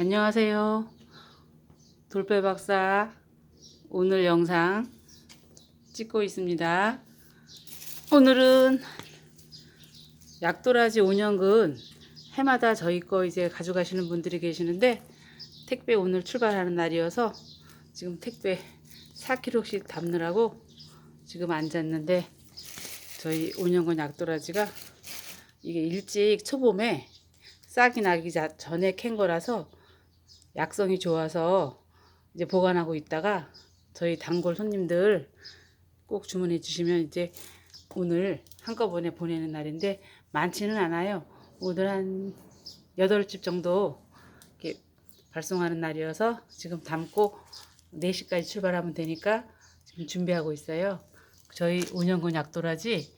안녕하세요. 돌배 박사 오늘 영상 찍고 있습니다. 오늘은 약도라지 5년근 해마다 저희 거 이제 가져가시는 분들이 계시는데 택배 오늘 출발하는 날이어서 지금 택배 4kg씩 담느라고 지금 앉았는데 저희 5년근 약도라지가 이게 일찍 초봄에 싹이 나기 자- 전에 캔 거라서 약성이 좋아서 이제 보관하고 있다가 저희 단골 손님들 꼭 주문해 주시면 이제 오늘 한꺼번에 보내는 날인데 많지는 않아요. 오늘 한 8집 정도 이렇게 발송하는 날이어서 지금 담고 4시까지 출발하면 되니까 지금 준비하고 있어요. 저희 5년근 약도라지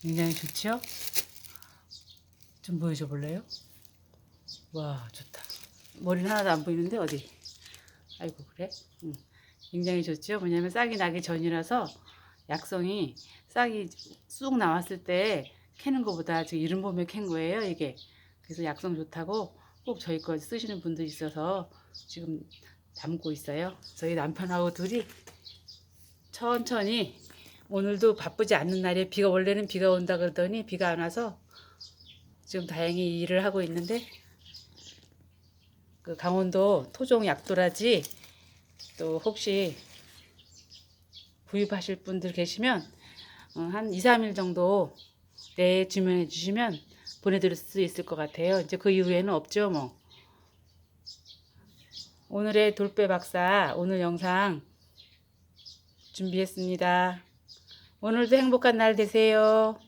굉장히 좋죠? 좀 보여줘 볼래요? 와 좋다. 머리는 하나도 안 보이는데 어디? 아이고 그래? 응. 굉장히 좋죠. 왜냐면 싹이 나기 전이라서 약성이 싹이 쑥 나왔을 때 캐는 것보다 지금 이른 봄에 캔 거예요 이게. 그래서 약성 좋다고 꼭 저희 거 쓰시는 분들이 있어서 지금 담고 있어요. 저희 남편하고 둘이 천천히 오늘도 바쁘지 않는 날에 비가 원래는 비가 온다 그러더니 비가 안 와서 지금 다행히 일을 하고 있는데 그 강원도 토종 약도라지 또 혹시 구입하실 분들 계시면 어, 한 2, 3일 정도 내에 주문해 주시면 보내드릴 수 있을 것 같아요. 이제 그 이후에는 없죠 뭐. 오늘의 돌배 박사 오늘 영상 준비했습니다. 오늘도 행복한 날 되세요.